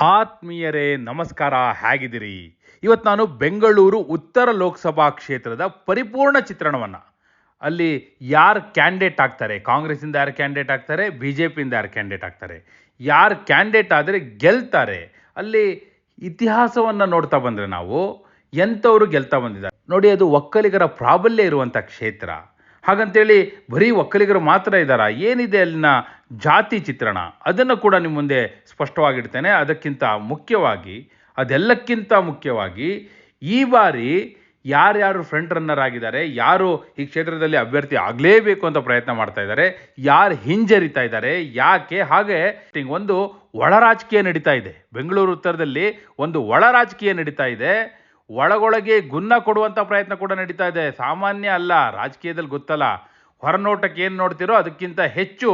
ಆತ್ಮೀಯರೇ, ನಮಸ್ಕಾರ, ಹೇಗಿದ್ದೀರಿ? ಇವತ್ತು ನಾನು ಬೆಂಗಳೂರು ಉತ್ತರ ಲೋಕಸಭಾ ಕ್ಷೇತ್ರದ ಪರಿಪೂರ್ಣ ಚಿತ್ರಣವನ್ನು. ಅಲ್ಲಿ ಯಾರು ಕ್ಯಾಂಡಿಡೇಟ್ ಆಗ್ತಾರೆ? ಕಾಂಗ್ರೆಸ್ಸಿಂದ ಯಾರು ಕ್ಯಾಂಡಿಡೇಟ್ ಆಗ್ತಾರೆ? ಬಿ ಜೆ ಪಿಯಿಂದ ಯಾರು ಕ್ಯಾಂಡಿಡೇಟ್ ಆಗ್ತಾರೆ? ಯಾರು ಕ್ಯಾಂಡಿಡೇಟ್ ಆದರೆ ಗೆಲ್ತಾರೆ? ಅಲ್ಲಿ ಇತಿಹಾಸವನ್ನು ನೋಡ್ತಾ ಬಂದರೆ ನಾವು, ಎಂಥವರು ಗೆಲ್ತಾ ಬಂದಿದ್ದಾರೆ? ನೋಡಿ, ಅದು ಒಕ್ಕಲಿಗರ ಪ್ರಾಬಲ್ಯ ಇರುವಂಥ ಕ್ಷೇತ್ರ. ಹಾಗಂತೇಳಿ ಬರೀ ಒಕ್ಕಲಿಗರು ಮಾತ್ರ ಇದ್ದಾರಾ? ಏನಿದೆ ಅಲ್ಲಿನ ಜಾತಿ ಚಿತ್ರಣ, ಅದನ್ನು ಕೂಡ ನಿಮ್ಮ ಮುಂದೆ ಸ್ಪಷ್ಟವಾಗಿಡ್ತೇನೆ. ಅದಕ್ಕಿಂತ ಮುಖ್ಯವಾಗಿ, ಅದೆಲ್ಲಕ್ಕಿಂತ ಮುಖ್ಯವಾಗಿ, ಈ ಬಾರಿ ಯಾರ್ಯಾರು ಫ್ರಂಟ್ ರನ್ನರ್ ಆಗಿದ್ದಾರೆ, ಯಾರು ಈ ಕ್ಷೇತ್ರದಲ್ಲಿ ಅಭ್ಯರ್ಥಿ ಆಗಲೇಬೇಕು ಅಂತ ಪ್ರಯತ್ನ ಮಾಡ್ತಾ ಇದ್ದಾರೆ, ಯಾರು ಹಿಂಜರಿತಾ ಇದ್ದಾರೆ, ಯಾಕೆ, ಹಾಗೆ ಒಂದು ಒಳ ರಾಜಕೀಯ ನಡೀತಾ ಇದೆ. ಬೆಂಗಳೂರು ಉತ್ತರದಲ್ಲಿ ಒಂದು ಒಳ ರಾಜಕೀಯ ನಡೀತಾ ಇದೆ. ಒಳಗೊಳಗೆ ಗುನ್ನ ಕೊಡುವಂಥ ಪ್ರಯತ್ನ ಕೂಡ ನಡೀತಾ ಇದೆ. ಸಾಮಾನ್ಯ ಅಲ್ಲ, ರಾಜಕೀಯದಲ್ಲಿ ಗೊತ್ತಲ್ಲ. ಹೊರನೋಟಕ್ಕೆ ಏನು ನೋಡ್ತಿರೋ ಅದಕ್ಕಿಂತ ಹೆಚ್ಚು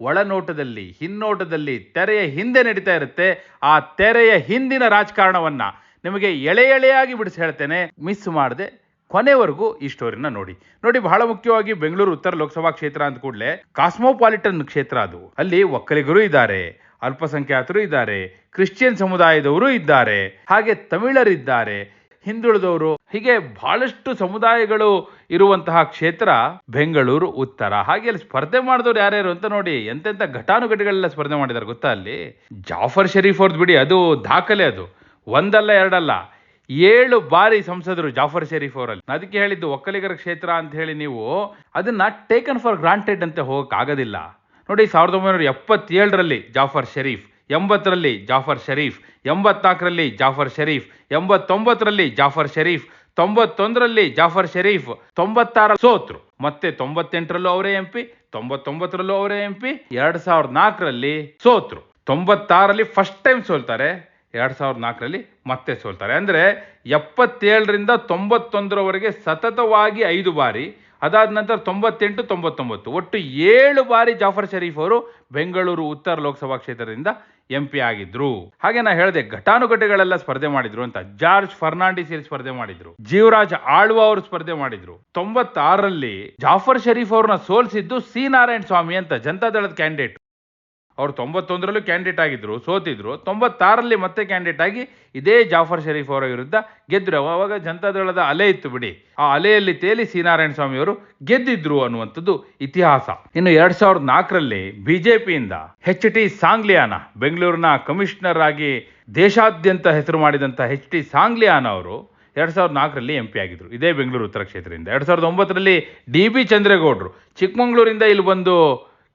ಒಳನೋಟದಲ್ಲಿ, ಹಿನ್ನೋಟದಲ್ಲಿ ತೆರೆಯ ಹಿಂದೆ ನಡೀತಾ ಇರುತ್ತೆ. ಆ ತೆರೆಯ ಹಿಂದಿನ ರಾಜಕಾರಣವನ್ನ ನಿಮಗೆ ಎಳೆ ಎಳೆಯಾಗಿ ಬಿಡಿಸಿ ಹೇಳ್ತೇನೆ. ಮಿಸ್ ಮಾಡದೆ ಕೊನೆವರೆಗೂ ಈ ಸ್ಟೋರಿನ ನೋಡಿ. ನೋಡಿ, ಬಹಳ ಮುಖ್ಯವಾಗಿ ಬೆಂಗಳೂರು ಉತ್ತರ ಲೋಕಸಭಾ ಕ್ಷೇತ್ರ ಅಂದ ಕೂಡಲೇ ಕಾಸ್ಮೋಪಾಲಿಟನ್ ಕ್ಷೇತ್ರ ಅದು. ಅಲ್ಲಿ ಒಕ್ಕಲಿಗರು ಇದ್ದಾರೆ, ಅಲ್ಪಸಂಖ್ಯಾತರು ಇದ್ದಾರೆ, ಕ್ರಿಶ್ಚಿಯನ್ ಸಮುದಾಯದವರು ಇದ್ದಾರೆ, ಹಾಗೆ ತಮಿಳರಿದ್ದಾರೆ, ಹಿಂದುಳಿದವರು ಹೀಗೆ ಬಹಳಷ್ಟು ಸಮುದಾಯಗಳು ಇರುವಂತಹ ಕ್ಷೇತ್ರ ಬೆಂಗಳೂರು, ಉತ್ತರ, ಹಾಗೆ ಅಲ್ಲಿ ಸ್ಪರ್ಧೆ ಮಾಡಿದವ್ರು ಯಾರ್ಯಾರು ಅಂತ ನೋಡಿ ಎಂತೆಂಥ ಘಟಾನುಘಟಿಗಳೆಲ್ಲ ಸ್ಪರ್ಧೆ ಮಾಡಿದ್ದಾರೆ ಗೊತ್ತಾ ಅಲ್ಲಿ? ಜಾಫರ್ ಶರೀಫ್ ಅವ್ರದ್ದು ಬಿಡಿ, ಅದು ದಾಖಲೆ ಅದು. ಒಂದಲ್ಲ ಎರಡಲ್ಲ. ಏಳು ಬಾರಿ ಸಂಸದರು ಜಾಫರ್ ಶರೀಫ್ ಅವರಲ್ಲಿ. ಅದಕ್ಕೆ ಹೇಳಿದ್ದು ಒಕ್ಕಲಿಗರ ಕ್ಷೇತ್ರ ಅಂತ ಹೇಳಿ ನೀವು ಅದನ್ನ ಟೇಕನ್ ಫಾರ್ ಗ್ರಾಂಟೆಡ್ ಅಂತ ಹೋಗಕ್ ಆಗೋದಿಲ್ಲ ನೋಡಿ ಸಾವಿರದ ಒಂಬೈನೂರ ಎಪ್ಪತ್ತೇಳರಲ್ಲಿ ಜಾಫರ್ ಶರೀಫ್, ಎಂಬತ್ತರಲ್ಲಿ ಜಾಫರ್ ಶರೀಫ್, ಎಂಬತ್ನಾಲ್ಕರಲ್ಲಿ ಜಾಫರ್ ಶರೀಫ್, ಎಂಬತ್ತೊಂಬತ್ತರಲ್ಲಿ ಜಾಫರ್ ಶರೀಫ್ ತೊಂಬತ್ತೊಂದರಲ್ಲಿ ಜಾಫರ್ ಶರೀಫ್ ತೊಂಬತ್ತಾರ ಸೋತ್ರು. ಮತ್ತೆ ತೊಂಬತ್ತೆಂಟರಲ್ಲೂ ಅವರೇ ಎಂ ಪಿ, ತೊಂಬತ್ತೊಂಬತ್ತರಲ್ಲೂ ಅವರೇ ಎಂ ಪಿ, ಎರಡ್ ಸಾವಿರದ ನಾಲ್ಕರಲ್ಲಿ ಸೋತ್ರು. ತೊಂಬತ್ತಾರಲ್ಲಿ ಫಸ್ಟ್ ಟೈಮ್ ಸೋಲ್ತಾರೆ, ಎರಡ್ ಸಾವಿರದ ನಾಲ್ಕರಲ್ಲಿ ಮತ್ತೆ ಸೋಲ್ತಾರೆ. ಅಂದ್ರೆ ಎಪ್ಪತ್ತೇಳರಿಂದ ತೊಂಬತ್ತೊಂದರವರೆಗೆ ಸತತವಾಗಿ ಐದು ಬಾರಿ, ಅದಾದ ನಂತರ ತೊಂಬತ್ತೆಂಟು, ತೊಂಬತ್ತೊಂಬತ್ತು. ಒಟ್ಟು ಏಳು ಬಾರಿ ಜಾಫರ್ ಷರೀಫ್ ಅವರು ಬೆಂಗಳೂರು ಉತ್ತರ ಲೋಕಸಭಾ ಕ್ಷೇತ್ರದಿಂದ ಎಂ ಪಿ ಆಗಿದ್ರು. ಹಾಗೆ ನಾ ಹೇಳಿದೆ, ಘಟಾನುಘಟಿಗಳೆಲ್ಲ ಸ್ಪರ್ಧೆ ಮಾಡಿದ್ರು ಅಂತ. ಜಾರ್ಜ್ ಫರ್ನಾಂಡಿಸ್ ಇಲ್ಲಿ ಸ್ಪರ್ಧೆ ಮಾಡಿದ್ರು. ಜೀವರಾಜ್ ಆಳ್ವ ಅವರು ಸ್ಪರ್ಧೆ ಮಾಡಿದ್ರು. ತೊಂಬತ್ತಾರರಲ್ಲಿ ಜಾಫರ್ ಶರೀಫ್ ಅವ್ರನ್ನ ಸೋಲಿಸಿದ್ದು ಸಿ. ನಾರಾಯಣ ಸ್ವಾಮಿ ಅಂತ ಜನತಾದಳದ ಕ್ಯಾಂಡಿಡೇಟ್. ಅವ್ರು ತೊಂಬತ್ತೊಂದರಲ್ಲೂ ಕ್ಯಾಂಡಿಡೇಟ್ ಆಗಿದ್ರು, ಸೋತಿದ್ರು, ತೊಂಬತ್ತಾರಲ್ಲಿ ಮತ್ತೆ ಕ್ಯಾಂಡಿಡೇಟ್ ಆಗಿ ಇದೇ ಜಾಫರ್ ಶರೀಫ್ ಅವರ ವಿರುದ್ಧ ಗೆದ್ದರು ಅವಾಗ ಜನತಾದಳದ ಅಲೆ ಇತ್ತು ಬಿಡಿ. ಆ ಅಲೆಯಲ್ಲಿ ತೇಲಿ ಸಿ ನಾರಾಯಣ ಸ್ವಾಮಿ ಅವರು ಗೆದ್ದಿದ್ರು ಅನ್ನುವಂಥದ್ದು ಇತಿಹಾಸ. ಇನ್ನು ಎರಡ್ ಸಾವಿರದ ನಾಲ್ಕರಲ್ಲಿ ಬಿಜೆಪಿಯಿಂದ ಎಚ್ ಟಿ ಸಾಂಗ್ಲಿಯಾನ, ಬೆಂಗಳೂರಿನ ಕಮಿಷನರ್ ಆಗಿ ದೇಶಾದ್ಯಂತ ಹೆಸರು ಮಾಡಿದಂಥ ಎಚ್ ಟಿ ಸಾಂಗ್ಲಿಯಾನ ಅವರು ಎರಡ್ ಸಾವಿರದ ನಾಲ್ಕರಲ್ಲಿ ಎಂ ಪಿ ಆಗಿದ್ರು. ಇದೇ ಬೆಂಗಳೂರು ಉತ್ತರ ಕ್ಷೇತ್ರದಿಂದ. ಎರಡ್ ಸಾವಿರದ ಒಂಬತ್ತರಲ್ಲಿ ಡಿ ಬಿ ಚಂದ್ರೇಗೌಡರು ಚಿಕ್ಕಮಗಳೂರಿಂದ ಇಲ್ಲಿ ಬಂದು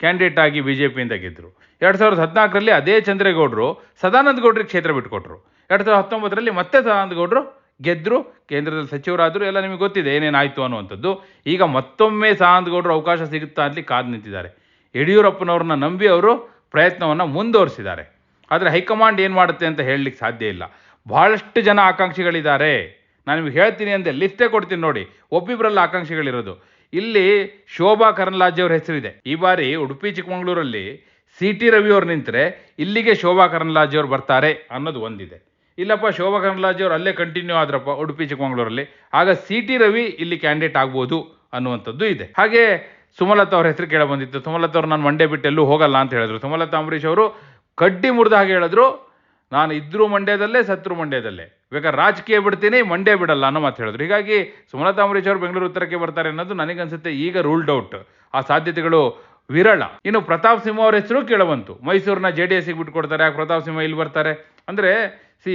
ಕ್ಯಾಂಡಿಡೇಟ್ ಆಗಿ ಬಿ ಜೆ ಪಿಯಿಂದ ಗೆದ್ದರು ಎರಡು ಸಾವಿರದ ಹದಿನಾಲ್ಕರಲ್ಲಿ ಅದೇ ಚಂದ್ರೇಗೌಡರು ಸದಾನಂದ ಗೌಡ್ರಿಗೆ ಕ್ಷೇತ್ರ ಬಿಟ್ಕೊಟ್ರು. ಎರಡು ಸಾವಿರದ ಹತ್ತೊಂಬತ್ತರಲ್ಲಿ ಮತ್ತೆ ಸದಾನಂದ ಗೌಡರು ಗೆದ್ದರು ಕೇಂದ್ರದಲ್ಲಿ ಸಚಿವರಾದರು, ಎಲ್ಲ ನಿಮಗೆ ಗೊತ್ತಿದೆ ಏನೇನಾಯಿತು ಅನ್ನುವಂಥದ್ದು. ಈಗ ಮತ್ತೊಮ್ಮೆ ಸದಾನಂದ ಗೌಡರು ಅವಕಾಶ ಸಿಗುತ್ತಾ ಅಂತಲಿ ಕಾದು ನಿಂತಿದ್ದಾರೆ. ಯಡಿಯೂರಪ್ಪನವ್ರನ್ನ ನಂಬಿ ಅವರು ಪ್ರಯತ್ನವನ್ನು ಮುಂದುವರಿಸಿದ್ದಾರೆ. ಆದರೆ ಹೈಕಮಾಂಡ್ ಏನು ಮಾಡುತ್ತೆ ಅಂತ ಹೇಳಲಿಕ್ಕೆ ಸಾಧ್ಯ ಇಲ್ಲ. ಬಹಳಷ್ಟು ಜನ ಆಕಾಂಕ್ಷಿಗಳಿದ್ದಾರೆ. ನಾನು ನಿಮಗೆ ಹೇಳ್ತೀನಿ ಅಂದರೆ ಲಿಸ್ಟೇ ಕೊಡ್ತೀನಿ ನೋಡಿ. ಒಬ್ಬಿಬ್ಬರಲ್ಲಿ ಆಕಾಂಕ್ಷಿಗಳಿರೋದು. ಇಲ್ಲಿ ಶೋಭಾ ಕರಂದ್ಲಾಜೆ ಅವ್ರ ಹೆಸರಿದೆ. ಈ ಬಾರಿ ಉಡುಪಿ, ಚಿಕ್ಕಮಗಳೂರಲ್ಲಿ ಸಿ ಟಿ ರವಿ ಅವ್ರು ನಿಂತರೆ ಇಲ್ಲಿಗೆ ಶೋಭಾ ಕರಂದ್ಲಾಜೆ ಅವ್ರು ಬರ್ತಾರೆ ಅನ್ನೋದು ಒಂದಿದೆ. ಇಲ್ಲಪ್ಪ, ಶೋಭಾ ಕರಂದ್ಲಾಜೆ ಅವರು ಅಲ್ಲೇ ಕಂಟಿನ್ಯೂ ಆದ್ರಪ್ಪ ಉಡುಪಿ, ಚಿಕ್ಕಮಗಳೂರಲ್ಲಿ. ಆಗ ಸಿ ಟಿ ರವಿ ಇಲ್ಲಿ ಕ್ಯಾಂಡಿಡೇಟ್ ಆಗ್ಬೋದು ಅನ್ನುವಂಥದ್ದು ಇದೆ. ಹಾಗೆ ಸುಮಲತಾ ಅವ್ರ ಹೆಸರು ಕೇಳ ಬಂದಿತ್ತು. ಸುಮಲತಾ ಅವ್ರು ನಾನು ಮಂಡ್ಯ ಬಿಟ್ಟು ಎಲ್ಲೂ ಹೋಗಲ್ಲ ಅಂತ ಹೇಳಿದ್ರು. ಸುಮಲತಾ ಅಂಬರೀಶ್ ಅವರು ಕಡ್ಡಿ ಮುರಿದ ಹಾಗೆ ಹೇಳಿದ್ರು, ನಾನು ಇದ್ರೂ ಮಂಡ್ಯದಲ್ಲೇ, ಸತ್ರು ಮಂಡ್ಯದಲ್ಲೇ. ಬೇಕಾದ್ರೆ ರಾಜಕೀಯ ಬಿಡ್ತೀನಿ, ಮಂಡ್ಯ ಬಿಡಲ್ಲ ಅನ್ನೋ ಮಾತು ಹೇಳಿದ್ರು. ಹೀಗಾಗಿ ಸುಮಲತಾ ಅಂಬರೀಶ್ ಅವರು ಬೆಂಗಳೂರು ಉತ್ತರಕ್ಕೆ ಬರ್ತಾರೆ ಅನ್ನೋದು ನನಗನ್ಸುತ್ತೆ ಈಗ ರೂಲ್ಡ್ ಔಟ್ ಆ ಸಾಧ್ಯತೆಗಳು ವಿರಳ. ಇನ್ನು ಪ್ರತಾಪ್ ಸಿಂಹ ಅವರ ಹೆಸರು ಕೇಳಬಂತು ಮೈಸೂರಿನ ಜೆ ಡಿ ಎಸ್ಗೆ ಬಿಟ್ಕೊಡ್ತಾರೆ. ಯಾಕೆ ಪ್ರತಾಪ್ ಸಿಂಹ ಇಲ್ಲಿ ಬರ್ತಾರೆ. ಅಂದರೆ ಸಿ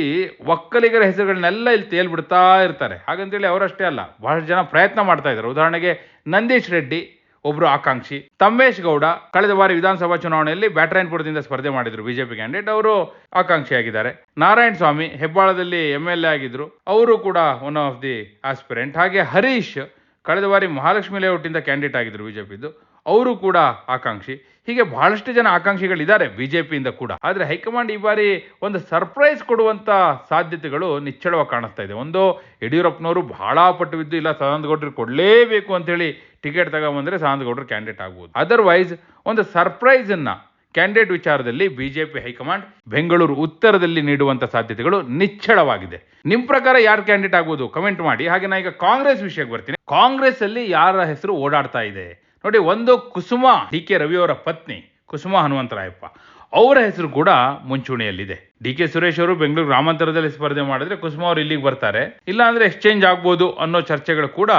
ಒಕ್ಕಲಿಗರ ಹೆಸರುಗಳನ್ನೆಲ್ಲ ಇಲ್ಲಿ ತೇಲ್ಬಿಡ್ತಾ ಇರ್ತಾರೆ. ಹಾಗಂತೇಳಿ ಅವರಷ್ಟೇ ಅಲ್ಲ. ಬಹಳಷ್ಟು ಜನ ಪ್ರಯತ್ನ ಮಾಡ್ತಾ ಇದ್ದಾರೆ. ಉದಾಹರಣೆಗೆ ನಂದೀಶ್ ರೆಡ್ಡಿ ಒಬ್ರು ಆಕಾಂಕ್ಷಿ. ತಮ್ಮೇಶ್ ಗೌಡ ಕಳೆದ ಬಾರಿ ವಿಧಾನಸಭಾ ಚುನಾವಣೆಯಲ್ಲಿ ಬ್ಯಾಟರಾಯನ್ಪುರದಿಂದ ಸ್ಪರ್ಧೆ ಮಾಡಿದ್ರು ಬಿಜೆಪಿ ಕ್ಯಾಂಡಿಡೇಟ್ ಅವರು ಆಕಾಂಕ್ಷಿಯಾಗಿದ್ದಾರೆ. ನಾರಾಯಣ ಸ್ವಾಮಿ ಹೆಬ್ಬಾಳದಲ್ಲಿ ಎಂ ಎಲ್ ಎ ಆಗಿದ್ರು. ಅವರು ಕೂಡ ಒನ್ ಆಫ್ ದಿ ಆಸ್ಪಿರೆಂಟ್ ಹಾಗೆ ಹರೀಶ್ ಕಳೆದ ಬಾರಿ ಮಹಾಲಕ್ಷ್ಮಿ ಲೇಔಟಿಂದ ಕ್ಯಾಂಡಿಡೇಟ್ ಆಗಿದ್ರು ಬಿಜೆಪಿದು ಅವರು ಕೂಡ ಆಕಾಂಕ್ಷಿ. ಹೀಗೆ ಬಹಳಷ್ಟು ಜನ ಆಕಾಂಕ್ಷಿಗಳಿದ್ದಾರೆ ಬಿಜೆಪಿಯಿಂದ ಕೂಡ. ಆದರೆ ಹೈಕಮಾಂಡ್ ಈ ಬಾರಿ ಒಂದು ಸರ್ಪ್ರೈಸ್ ಕೊಡುವಂಥ ಸಾಧ್ಯತೆಗಳು ನಿಚ್ಚಳವಾಗಿ ಕಾಣಿಸ್ತಾ ಇದೆ. ಒಂದು ಯಡಿಯೂರಪ್ಪನವರು ಬಹಳ ಪಟ್ಟು ಬಿದ್ದು, ಇಲ್ಲ, ಸದಾನಂದ ಗೌಡ್ರಿಗೆ ಕೊಡಲೇಬೇಕು ಅಂತೇಳಿ ಟಿಕೆಟ್ ತಗೊಂಬಂದರೆ ಸದಾನಂದ ಗೌಡ್ರು ಕ್ಯಾಂಡಿಡೇಟ್ ಆಗ್ಬೋದು. ಅದರ್ವೈಸ್ ಒಂದು ಸರ್ಪ್ರೈಸನ್ನು ಕ್ಯಾಂಡಿಡೇಟ್ ವಿಚಾರದಲ್ಲಿ ಬಿಜೆಪಿ ಹೈಕಮಾಂಡ್ ಬೆಂಗಳೂರು ಉತ್ತರದಲ್ಲಿ ನೀಡುವಂಥ ಸಾಧ್ಯತೆಗಳು ನಿಚ್ಚಳವಾಗಿದೆ. ನಿಮ್ಮ ಪ್ರಕಾರ ಯಾರು ಕ್ಯಾಂಡಿಡೇಟ್ ಆಗ್ಬೋದು? ಕಮೆಂಟ್ ಮಾಡಿ. ಹಾಗೆ ನಾನು ಈಗ ಕಾಂಗ್ರೆಸ್ ವಿಷಯಕ್ಕೆ ಬರ್ತೀನಿ. ಕಾಂಗ್ರೆಸ್ ಅಲ್ಲಿ ಯಾರ ಹೆಸರು ಓಡಾಡ್ತಾ ಇದೆ? ನೋಡಿ, ಒಂದು ಕುಸುಮ, ಡಿ ಕೆ ರವಿಯವರ ಪತ್ನಿ, ಕುಸುಮ ಹನುಮಂತರಾಯಪ್ಪ. ಅವರ ಹೆಸರು ಕೂಡ ಮುಂಚೂಣಿಯಲ್ಲಿದೆ. ಡಿ ಕೆ ಸುರೇಶ್ ಅವರು ಬೆಂಗಳೂರು ಗ್ರಾಮಾಂತರದಲ್ಲಿ ಸ್ಪರ್ಧೆ ಮಾಡಿದ್ರೆ ಕುಸುಮ ಅವರು ಇಲ್ಲಿಗೆ ಬರ್ತಾರೆ. ಇಲ್ಲಾಂದ್ರೆ ಎಕ್ಸ್ಚೇಂಜ್ ಆಗ್ಬೋದು ಅನ್ನೋ ಚರ್ಚೆಗಳು ಕೂಡ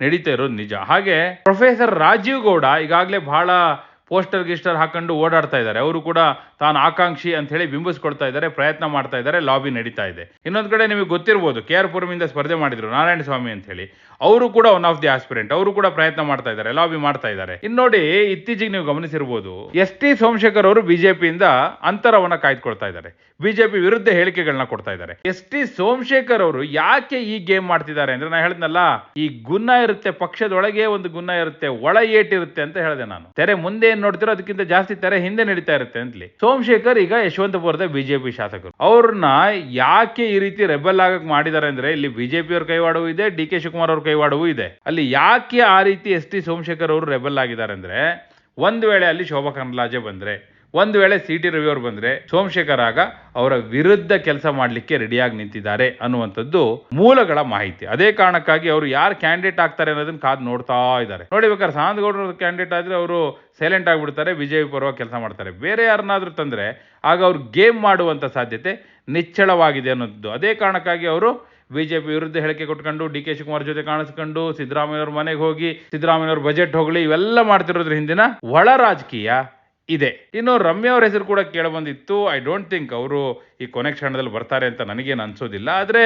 ನಡೀತಾ ಇರೋದು ನಿಜ. ಹಾಗೆ ಪ್ರೊಫೆಸರ್ ರಾಜೀವ್ ಗೌಡ ಈಗಾಗಲೇ ಬಹಳ ಪೋಸ್ಟರ್ ಗಿಸ್ಟರ್ ಹಾಕೊಂಡು ಓಡಾಡ್ತಾ ಇದ್ದಾರೆ. ಅವರು ಕೂಡ ತಾನು ಆಕಾಂಕ್ಷಿ ಅಂತ ಹೇಳಿ ಬಿಂಬಿಸ್ಕೊಳ್ತಾ ಇದ್ದಾರೆ, ಪ್ರಯತ್ನ ಮಾಡ್ತಾ ಇದ್ದಾರೆ, ಲಾಬಿ ನಡೀತಾ ಇದೆ. ಇನ್ನೊಂದು ಕಡೆ ನಿಮಗೆ ಗೊತ್ತಿರ್ಬೋದು, ಕೆ ಆರ್ ಪುರಮಿಂದ ಸ್ಪರ್ಧೆ ಮಾಡಿದ್ರು ನಾರಾಯಣ ಸ್ವಾಮಿ ಅಂತ ಹೇಳಿ ಅವರು ಕೂಡ ಒನ್ ಆಫ್ ದಿ ಆಸ್ಪಿರೆಂಟ್ ಅವರು ಕೂಡ ಪ್ರಯತ್ನ ಮಾಡ್ತಾ ಇದ್ದಾರೆ, ಲಾಬಿ ಮಾಡ್ತಾ ಇದ್ದಾರೆ. ಇನ್ನು ನೋಡಿ, ಇತ್ತೀಚೆಗೆ ನೀವು ಗಮನಿಸಿರ್ಬೋದು, ಎಸ್ ಟಿ ಸೋಮಶೇಖರ್ ಅವರು ಬಿಜೆಪಿಯಿಂದ ಅಂತರವನ್ನ ಕಾಯ್ದುಕೊಳ್ತಾ ಇದ್ದಾರೆ. ಬಿಜೆಪಿ ವಿರುದ್ಧ ಹೇಳಿಕೆಗಳನ್ನ ಕೊಡ್ತಾ ಇದ್ದಾರೆ. ಎಸ್ ಟಿ ಸೋಮಶೇಖರ್ ಅವರು ಯಾಕೆ ಈ ಗೇಮ್ ಮಾಡ್ತಿದ್ದಾರೆ ಅಂದ್ರೆ ನಾನು ಹೇಳಿದ್ನಲ್ಲ, ಈ ಗುನ್ನ ಇರುತ್ತೆ, ಪಕ್ಷದೊಳಗೆ ಒಂದು ಗುನ್ನ ಇರುತ್ತೆ, ಒಳ ಏಟಿರುತ್ತೆ ಅಂತ ಹೇಳಿದೆ ನಾನು. ತೆರೆ ಮುಂದೆ ಏನ್ ನೋಡ್ತಿರೋ ಅದಕ್ಕಿಂತ ಜಾಸ್ತಿ ತೆರೆ ಹಿಂದೆ ನಡೀತಾ ಇರುತ್ತೆ ಅಂತಲಿ ಸೋಮಶೇಖರ್ ಈಗ ಯಶವಂತಪುರದ ಬಿಜೆಪಿ ಶಾಸಕರು. ಅವ್ರನ್ನ ಯಾಕೆ ಈ ರೀತಿ ರೆಬಲ್ ಆಗಕ್ ಮಾಡಿದ್ದಾರೆ ಅಂದ್ರೆ ಇಲ್ಲಿ ಬಿಜೆಪಿ ಅವ್ರ ಕೈವಾಡವೂ ಇದೆ, ಡಿ ಕೆ ಶಿವಕುಮಾರ್ ಅವ್ರ ಕೈವಾಡವೂ ಇದೆ. ಅಲ್ಲಿ ಯಾಕೆ ಆ ರೀತಿ ಎಸ್ ಟಿ ಸೋಮಶೇಖರ್ ಅವರು ರೆಬೆಲ್ ಆಗಿದ್ದಾರೆ ಅಂದ್ರೆ ಒಂದ್ ವೇಳೆ ಅಲ್ಲಿ ಶೋಭಾ ಕರಂದ್ಲಾಜೆ ಬಂದ್ರೆ ಒಂದು ವೇಳೆ ಸಿ ಟಿ ರವಿ ಅವರು ಬಂದ್ರೆ ಸೋಮಶೇಖರ್ ಆಗ ಅವರ ವಿರುದ್ಧ ಕೆಲಸ ಮಾಡಲಿಕ್ಕೆ ರೆಡಿಯಾಗಿ ನಿಂತಿದ್ದಾರೆ ಅನ್ನುವಂಥದ್ದು ಮೂಲಗಳ ಮಾಹಿತಿ. ಅದೇ ಕಾರಣಕ್ಕಾಗಿ ಅವರು ಯಾರು ಕ್ಯಾಂಡಿಡೇಟ್ ಆಗ್ತಾರೆ ಅನ್ನೋದನ್ನ ಕಾದು ನೋಡ್ತಾ ಇದ್ದಾರೆ. ನೋಡಿ ಬೇಕಾದ್ರೆ ಸಾಂದಗೌಡರ ಕ್ಯಾಂಡಿಡೇಟ್ ಆದ್ರೆ ಅವರು ಸೈಲೆಂಟ್ ಆಗಿಬಿಡ್ತಾರೆ ಬಿಜೆಪಿ ಪರವಾಗಿ ಕೆಲಸ ಮಾಡ್ತಾರೆ. ಬೇರೆ ಯಾರನ್ನಾದ್ರೂ ತಂದ್ರೆ ಆಗ ಅವ್ರು ಗೇಮ್ ಮಾಡುವಂತ ಸಾಧ್ಯತೆ ನಿಚ್ಚಳವಾಗಿದೆ ಅನ್ನೋದು ಅದೇ ಕಾರಣಕ್ಕಾಗಿ ಅವರು ಬಿಜೆಪಿ ವಿರುದ್ಧ ಹೇಳಿಕೆ ಕೊಟ್ಕೊಂಡು, ಡಿ ಕೆ ಶಿವಕುಮಾರ್ ಜೊತೆ ಕಾಣಿಸ್ಕೊಂಡು, ಸಿದ್ದರಾಮಯ್ಯವ್ರ ಮನೆಗೆ ಹೋಗಿ, ಸಿದ್ದರಾಮಯ್ಯವ್ರ ಬಜೆಟ್ ಹೋಗಲಿ, ಇವೆಲ್ಲ ಮಾಡ್ತಿರೋದ್ರ ಹಿಂದಿನ ಒಳ ರಾಜಕೀಯ ಇದೆ. ಇನ್ನು ರಮ್ಯಾ ಅವ್ರ ಹೆಸರು ಕೂಡ ಕೇಳಬಂದಿತ್ತು ಐ ಡೋಂಟ್ ಥಿಂಕ್ ಅವರು ಈ ಕೊನೆ ಕ್ಷಣದಲ್ಲಿ ಬರ್ತಾರೆ ಅಂತ ನನಗೇನು ಅನ್ಸೋದಿಲ್ಲ. ಆದರೆ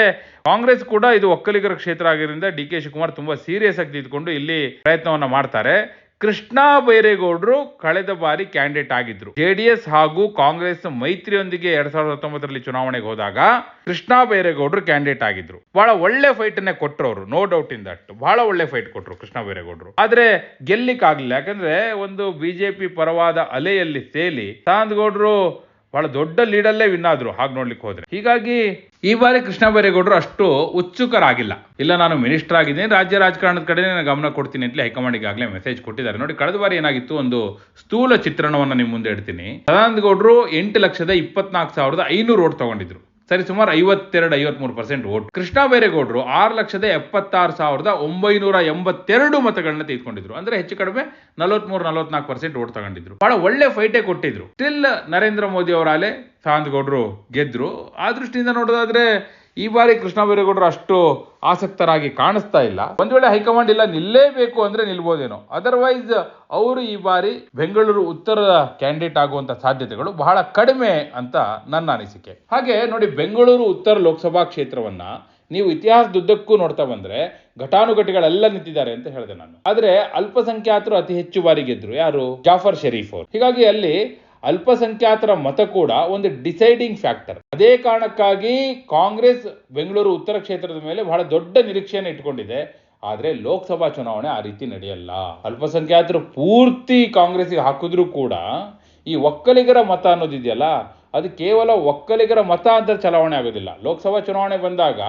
ಕಾಂಗ್ರೆಸ್ ಕೂಡ ಇದು ಒಕ್ಕಲಿಗರ ಕ್ಷೇತ್ರ ಆಗಿರೋದ್ರಿಂದ ಡಿ ಕೆ ಶಿವಕುಮಾರ್ ತುಂಬಾ ಸೀರಿಯಸ್ ಆಗಿ ತಿದ್ದುಕೊಂಡು ಇಲ್ಲಿ ಪ್ರಯತ್ನವನ್ನ ಮಾಡ್ತಾರೆ. ಕೃಷ್ಣ ಬೈರೇಗೌಡರು ಕಳೆದ ಬಾರಿ ಕ್ಯಾಂಡಿಡೇಟ್ ಆಗಿದ್ರು. ಜೆಡಿಎಸ್ ಹಾಗೂ ಕಾಂಗ್ರೆಸ್ ಮೈತ್ರಿಯೊಂದಿಗೆ ಎರಡ್ ಸಾವಿರದ ಹತ್ತೊಂಬತ್ತರಲ್ಲಿ ಚುನಾವಣೆಗೆ ಹೋದಾಗ ಕೃಷ್ಣ ಬೈರೇಗೌಡರು ಕ್ಯಾಂಡಿಡೇಟ್ ಆಗಿದ್ರು. ಬಹಳ ಒಳ್ಳೆ ಫೈಟ್ ಅನ್ನೇ ಕೊಟ್ಟರು ಅವರು ನೋ ಡೌಟ್ ಇನ್ ದಟ್ ಬಹಳ ಒಳ್ಳೆ ಫೈಟ್ ಕೊಟ್ಟರು ಕೃಷ್ಣ ಬೈರೇಗೌಡರು. ಆದ್ರೆ ಗೆಲ್ಲಿಕ್ಕಾಗಲಿಲ್ಲ. ಯಾಕಂದ್ರೆ ಒಂದು ಬಿಜೆಪಿ ಪರವಾದ ಅಲೆಯಲ್ಲಿ ತೇಲಿ ಸಾಂದಗೌಡರು ಬಹಳ ದೊಡ್ಡ ಲೀಡಲ್ಲೇ ವಿನ್ ಆದ್ರು, ಹಾಗೆ ನೋಡ್ಲಿಕ್ಕೆ ಹೋದ್ರೆ. ಹೀಗಾಗಿ ಈ ಬಾರಿ ಕೃಷ್ಣ ಬೈರೇಗೌಡರು ಅಷ್ಟು ಉತ್ಸುಕರಾಗಿಲ್ಲ. ಇಲ್ಲ, ನಾನು ಮಿನಿಸ್ಟರ್ ಆಗಿದ್ದೀನಿ, ರಾಜ್ಯ ರಾಜಕಾರಣದ ಕಡೆ ನಾನು ಗಮನ ಕೊಡ್ತೀನಿ ಅಂತಲೇ ಹೈಕಮಾಂಡ್ ಈಗಾಗಲೇ ಮೆಸೇಜ್ ಕೊಟ್ಟಿದ್ದಾರೆ. ನೋಡಿ, ಕಳೆದ ಬಾರಿ ಏನಾಗಿತ್ತು, ಒಂದು ಸ್ಥೂಲ ಚಿತ್ರಣವನ್ನ ನಿಮ್ಮ ಮುಂದೆ ಇಡ್ತೀನಿ. ಸದಾನಂದ ಗೌಡರು ಎಂಟು ಲಕ್ಷದ ಇಪ್ಪತ್ನಾಲ್ಕು ಸಾವಿರದ ಐನೂರು ಓಟ್ ತಗೊಂಡಿದ್ರು. ಸರಿ, ಸುಮಾರು ಐವತ್ತೆರಡು, ಐವತ್ಮೂರು ಪರ್ಸೆಂಟ್ ಓಟ್ ಕೃಷ್ಣ ಬೈರೇಗೌಡರು ಆರು ಲಕ್ಷದ ಎಪ್ಪತ್ತಾರು ಸಾವಿರದ ಒಂಬೈನೂರ ಎಂಬತ್ತೆರಡು ಮತಗಳನ್ನ ತೆಗೆದುಕೊಂಡಿದ್ರು. ಅಂದ್ರೆ ಹೆಚ್ಚು ಕಡಿಮೆ ನಲವತ್ಮೂರು, ನಲವತ್ನಾಲ್ಕು ಪರ್ಸೆಂಟ್ ಓಟ್ ತಗೊಂಡಿದ್ರು. ಬಹಳ ಒಳ್ಳೆ ಫೈಟೆ ಕೊಟ್ಟಿದ್ರು. ಸ್ಟಿಲ್ ನರೇಂದ್ರ ಮೋದಿ ಅವರ ಅಲೆ ಸಾಂದಗೌಡರು ಗೆದ್ರು. ಆ ದೃಷ್ಟಿಯಿಂದ ನೋಡೋದಾದ್ರೆ ಈ ಬಾರಿ ಕೃಷ್ಣ ಬೈರೇಗೌಡರು ಅಷ್ಟು ಆಸಕ್ತರಾಗಿ ಕಾಣಿಸ್ತಾ ಇಲ್ಲ. ಒಂದ್ ವೇಳೆ ಹೈಕಮಾಂಡ್ ಇಲ್ಲ, ನಿಲ್ಲೇಬೇಕು ಅಂದ್ರೆ ನಿಲ್ಬೋದೇನೋ. ಅದರ್ವೈಸ್ ಅವರು ಈ ಬಾರಿ ಬೆಂಗಳೂರು ಉತ್ತರದ ಕ್ಯಾಂಡಿಡೇಟ್ ಆಗುವಂತ ಸಾಧ್ಯತೆಗಳು ಬಹಳ ಕಡಿಮೆ ಅಂತ ನನ್ನ ಅನಿಸಿಕೆ. ಹಾಗೆ ನೋಡಿ, ಬೆಂಗಳೂರು ಉತ್ತರ ಲೋಕಸಭಾ ಕ್ಷೇತ್ರವನ್ನ ನೀವು ಇತಿಹಾಸದುದ್ದಕ್ಕೂ ನೋಡ್ತಾ ಬಂದ್ರೆ ಘಟಾನುಘಟಿಗಳೆಲ್ಲ ನಿಂತಿದ್ದಾರೆ ಅಂತ ಹೇಳಿದೆ ನಾನು. ಆದ್ರೆ ಅಲ್ಪಸಂಖ್ಯಾತರು ಅತಿ ಹೆಚ್ಚು ಬಾರಿ ಗೆದ್ರು. ಯಾರು? ಜಾಫರ್ ಶರೀಫ್ ಅವರು. ಹೀಗಾಗಿ ಅಲ್ಲಿ ಅಲ್ಪಸಂಖ್ಯಾತರ ಮತ ಕೂಡ ಒಂದು ಡಿಸೈಡಿಂಗ್ ಫ್ಯಾಕ್ಟರ್ ಅದೇ ಕಾರಣಕ್ಕಾಗಿ ಕಾಂಗ್ರೆಸ್ ಬೆಂಗಳೂರು ಉತ್ತರ ಕ್ಷೇತ್ರದ ಮೇಲೆ ಬಹಳ ದೊಡ್ಡ ನಿರೀಕ್ಷೆಯನ್ನು ಇಟ್ಕೊಂಡಿದೆ. ಆದ್ರೆ ಲೋಕಸಭಾ ಚುನಾವಣೆ ಆ ರೀತಿ ನಡೆಯಲ್ಲ. ಅಲ್ಪಸಂಖ್ಯಾತರು ಪೂರ್ತಿ ಕಾಂಗ್ರೆಸ್ಗೆ ಹಾಕಿದ್ರೂ ಕೂಡ ಈ ಒಕ್ಕಲಿಗರ ಮತ ಅನ್ನೋದಿದೆಯಲ್ಲ ಅದು ಕೇವಲ ಒಕ್ಕಲಿಗರ ಮತ ಅಂತ ಚಲಾವಣೆ ಆಗೋದಿಲ್ಲ. ಲೋಕಸಭಾ ಚುನಾವಣೆ ಬಂದಾಗ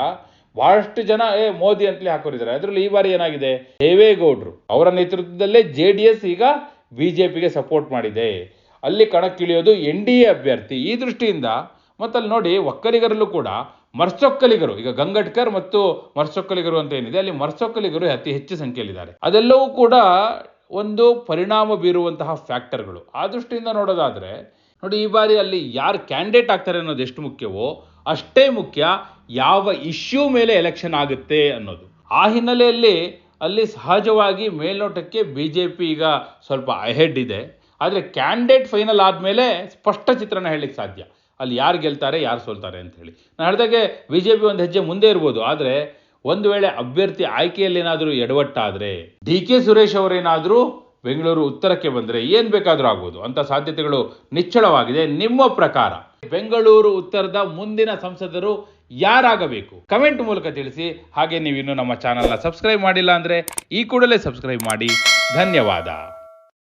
ಬಹಳಷ್ಟು ಜನ, ಏ, ಮೋದಿ ಅಂತಲೇ ಹಾಕೋರಿದ್ದಾರೆ. ಅದರಲ್ಲಿ ಈ ಬಾರಿ ಏನಾಗಿದೆ? ದೇವೇಗೌಡರು ಅವರ ನೇತೃತ್ವದಲ್ಲೇ ಜೆ ಡಿ ಎಸ್ ಈಗ ಬಿಜೆಪಿಗೆ ಸಪೋರ್ಟ್ ಮಾಡಿದೆ. ಅಲ್ಲಿ ಕಣಕ್ಕಿಳಿಯೋದು ಎನ್ ಡಿ ಎ ಅಭ್ಯರ್ಥಿ. ಈ ದೃಷ್ಟಿಯಿಂದ ಮತ್ತಲ್ಲಿ ನೋಡಿ ಒಕ್ಕಲಿಗರಲ್ಲೂ ಕೂಡ ಮರ್ಸೊಕ್ಕಲಿಗರು, ಈಗ ಗಂಗಟ್ಕರ್ ಮತ್ತು ಮರ್ಸೊಕ್ಕಲಿಗರು ಅಂತ ಏನಿದೆ, ಅಲ್ಲಿ ಮರ್ಸೊಕ್ಕಲಿಗರು ಅತಿ ಹೆಚ್ಚು ಸಂಖ್ಯೆಯಲ್ಲಿದ್ದಾರೆ. ಅದೆಲ್ಲವೂ ಕೂಡ ಒಂದು ಪರಿಣಾಮ ಬೀರುವಂತಹ ಫ್ಯಾಕ್ಟರ್ಗಳು. ಆ ದೃಷ್ಟಿಯಿಂದ ನೋಡೋದಾದರೆ, ನೋಡಿ ಈ ಬಾರಿ ಅಲ್ಲಿ ಯಾರು ಕ್ಯಾಂಡಿಡೇಟ್ ಆಗ್ತಾರೆ ಅನ್ನೋದು ಎಷ್ಟು ಮುಖ್ಯವೋ, ಅಷ್ಟೇ ಮುಖ್ಯ ಯಾವ ಇಶ್ಯೂ ಮೇಲೆ ಎಲೆಕ್ಷನ್ ಆಗುತ್ತೆ ಅನ್ನೋದು. ಆ ಹಿನ್ನೆಲೆಯಲ್ಲಿ ಅಲ್ಲಿ ಸಹಜವಾಗಿ ಮೇಲ್ನೋಟಕ್ಕೆ ಬಿ ಜೆ ಪಿ ಈಗ ಸ್ವಲ್ಪ ಅಹೆಡ್ ಇದೆ. ಆದರೆ ಕ್ಯಾಂಡಿಡೇಟ್ ಫೈನಲ್ ಆದಮೇಲೆ ಸ್ಪಷ್ಟ ಚಿತ್ರಣ ಹೇಳಲಿಕ್ಕೆ ಸಾಧ್ಯ. ಅಲ್ಲಿ ಯಾರು ಗೆಲ್ತಾರೆ, ಯಾರು ಸೋಲ್ತಾರೆ ಅಂತ ಹೇಳಿ. ನಾನು ಹೇಳಿದಾಗೆ ಬಿ ಜೆ ಪಿ ಒಂದು ಹೆಜ್ಜೆ ಮುಂದೆ ಇರ್ಬೋದು, ಆದರೆ ಒಂದು ವೇಳೆ ಅಭ್ಯರ್ಥಿ ಆಯ್ಕೆಯಲ್ಲಿ ಏನಾದರೂ ಎಡವಟ್ಟಾದರೆ ಡಿ ಕೆ ಸುರೇಶ್ ಅವರೇನಾದರೂ ಬೆಂಗಳೂರು ಉತ್ತರಕ್ಕೆ ಬಂದರೆ ಏನು ಬೇಕಾದರೂ ಆಗ್ಬೋದು. ಅಂತ ಸಾಧ್ಯತೆಗಳು ನಿಚ್ಚಳವಾಗಿದೆ ನಿಮ್ಮ ಪ್ರಕಾರ. ಬೆಂಗಳೂರು ಉತ್ತರದ ಮುಂದಿನ ಸಂಸದರು ಯಾರಾಗಬೇಕು? ಕಮೆಂಟ್ ಮೂಲಕ ತಿಳಿಸಿ. ಹಾಗೆ ನೀವು ನಮ್ಮ ಚಾನಲ್ನ ಸಬ್ಸ್ಕ್ರೈಬ್ ಮಾಡಿಲ್ಲ ಅಂದರೆ ಈ ಕೂಡಲೇ ಸಬ್ಸ್ಕ್ರೈಬ್ ಮಾಡಿ. ಧನ್ಯವಾದ.